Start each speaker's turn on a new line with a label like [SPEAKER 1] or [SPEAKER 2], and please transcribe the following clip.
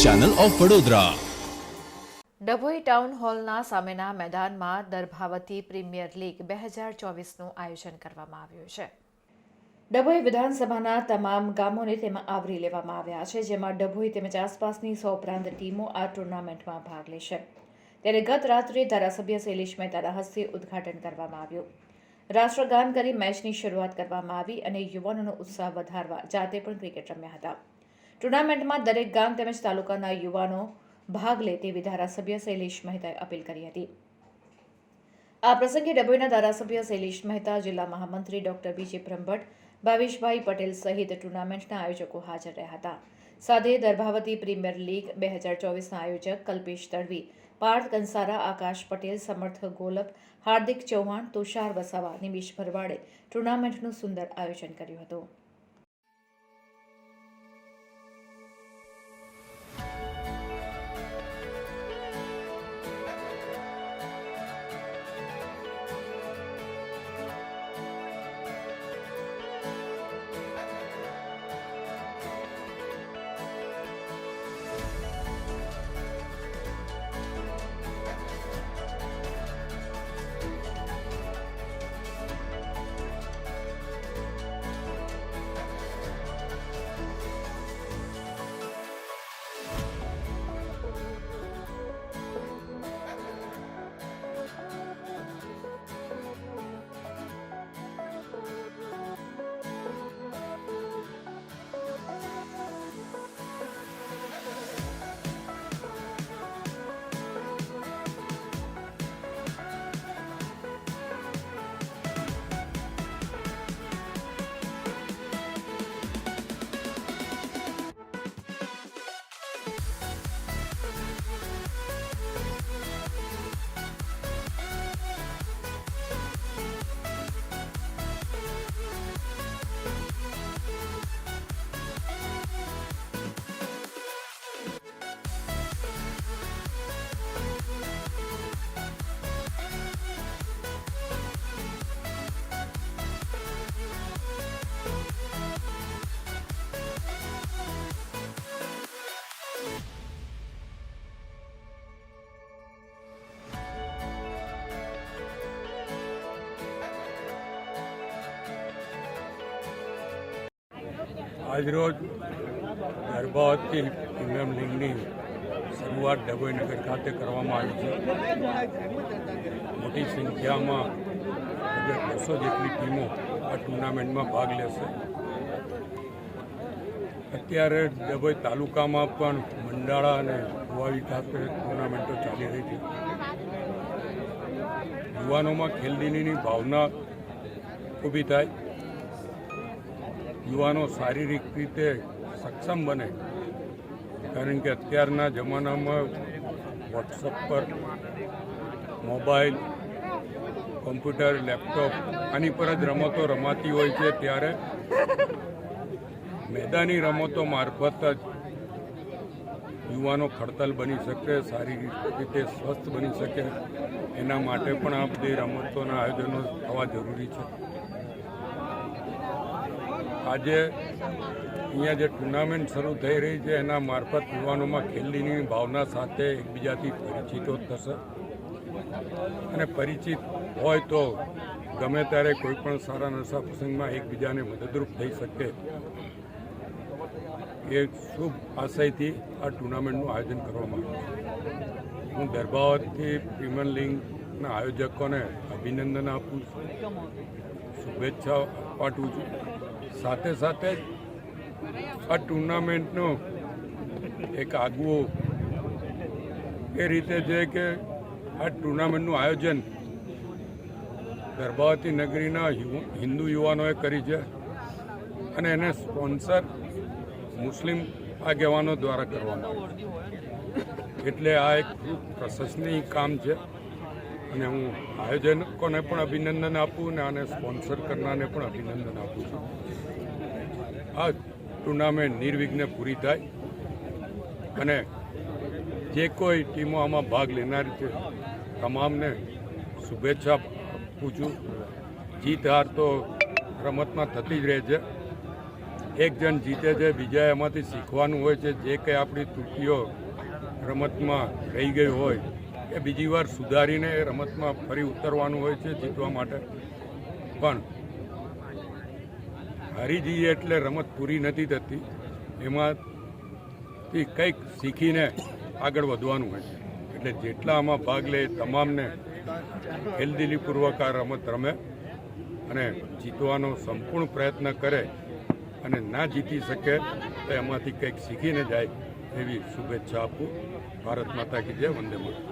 [SPEAKER 1] Channel of Vadodara.
[SPEAKER 2] Dabhoi town હોલના સામેના મેદાનમાં દર્ભાવતી premier league બે હજાર ચોવીસનું આયોજન કરવામાં આવ્યું છે. ડભોઈ વિધાનસભાના તમામ ગામોને તેમાં આવરી લેવામાં આવ્યા છે, જેમાં ડભોઈ તેમજ આસપાસની સો ઉપરાંત ટીમો આ ટુર્નામેન્ટમાં ભાગ લેશે. ત્યારે ગત રાત્રે ધારાસભ્ય શૈલેષ મહેતાના હસ્તે ઉદ્ઘાટન કરવામાં આવ્યું. રાષ્ટ્રગાન કરી મેચની શરૂઆત કરવામાં આવી અને યુવાનોનો ઉત્સાહ વધારવા જાતે પણ ક્રિકેટ રમ્યા હતા. ટુર્નામેન્ટમાં દરેક ગામ તેમજ તાલુકાના યુવાનો ભાગ લે તેવી ધારાસભ્ય શૈલેષ મહેતાએ અપીલ કરી હતી. આ પ્રસંગે ડભોઈના ધારાસભ્ય શૈલેષ મહેતા, જિલ્લા મહામંત્રી ડોક્ટર બીજે બ્રહ્મભટ્ટ, ભાવેશભાઈ પટેલ સહિત ટુર્નામેન્ટના આયોજકો હાજર રહ્યા હતા. સાથે દર્ભાવતી પ્રીમિયર લીગ બે હજાર ચોવીસના આયોજક કલ્પેશ તડવી, પાર્થ કંસારા, આકાશ પટેલ, સમર્થ ગોલપ, હાર્દિક ચૌહાણ, તુષાર વસાવા નિમિષ ભરવાડે ટુર્નામેન્ટનું સુંદર આયોજન કર્યું હતું.
[SPEAKER 3] આજરોજ ગર્ભાવતી પ્રીમિયમ લીગની શરૂઆત ડભોઈ નગર ખાતે કરવામાં આવી છે. મોટી સંખ્યામાં લગભગ બસો જેટલી ટીમો આ ટુર્નામેન્ટમાં ભાગ લેશે. અત્યારે ડભોઈ તાલુકામાં પણ મંડાળા અને ગોવાવી ખાતે ટુર્નામેન્ટો ચાલી રહી છે. યુવાનોમાં ખેલદીનીની ભાવના ઊભી થાય. યુવાનો શારીરિક રીતે સક્ષમ બને. કારણ કે અત્યારના જમાનામાં વોટ્સઅપ પર, મોબાઈલ, કોમ્પ્યુટર, લેપટોપ, આની પર જ રમતો રમાતી હોય છે. ત્યારે મેદાની રમતો મારફત જ યુવાનો ખડતલ બની શકે, શારીરિક રીતે સ્વસ્થ બની શકે. એના માટે પણ આ બધી રમતોના આયોજનો થવા જરૂરી છે. આજે અહીંયા જે ટુર્નામેન્ટ શરૂ થઈ રહી છે, એના મારફત યુવાનોમાં ખેલની ભાવના સાથે એકબીજાથી પરિચિતો થશે. અને પરિચિત હોય તો ગમે ત્યારે કોઈ પણ સારા નશા પ્રસંગમાં એકબીજાને મદદરૂપ થઈ શકે. એ શુભ આશયથી આ ટુર્નામેન્ટનું આયોજન કરવામાં આવ્યું છે. હું દરબાવતથી પ્રીમિયર લીગના આયોજકોને અભિનંદન આપું છું. શુભેચ્છા પાઠવું છું. સાથે સાથે જ આ ટુર્નામેન્ટનો એક આગવો એ રીતે છે કે આ ટુર્નામેન્ટનું આયોજન ગર્ભાવતી નગરીના હિન્દુ યુવાનોએ કરી છે અને એને સ્પોન્સર મુસ્લિમ આગેવાનો દ્વારા કરવામાં આવ્યું એટલે આ એક પ્રશંસનીય કામ છે. અને હું આયોજકોને પણ અભિનંદન આપું અને આને સ્પોન્સર કરનારને પણ અભિનંદન આપું છું. આ ટુર્નામેન્ટ નિર્વિઘ્ને પૂરી થાય અને જે કોઈ ટીમો આમાં ભાગ લેનારી છે, તમામને શુભેચ્છા આપું છું. જીત હાર તો રમતમાં થતી જ રહે છે. એક જણ જીતે છે, બીજા એમાંથી શીખવાનું હોય છે. જે કંઈ આપણી ત્રુટિઓ રમતમાં રહી ગઈ હોય એ બીજી વાર સુધારીને એ રમતમાં ફરી ઉતરવાનું હોય છે જીતવા માટે. પણ હારી જઈએ એટલે રમત પૂરી નથી થતી. એમાંથી કંઈક શીખીને આગળ વધવાનું હોય છે. એટલે જેટલા આમાં ભાગ લે તમામને હેલ્દીલીપૂર્વક આ રમત રમે અને જીતવાનો સંપૂર્ણ પ્રયત્ન કરે અને ના જીતી શકે તો એમાંથી કંઈક શીખીને જાય એવી શુભેચ્છા આપું. ભારત માતા કી જય, વંદે માતરમ.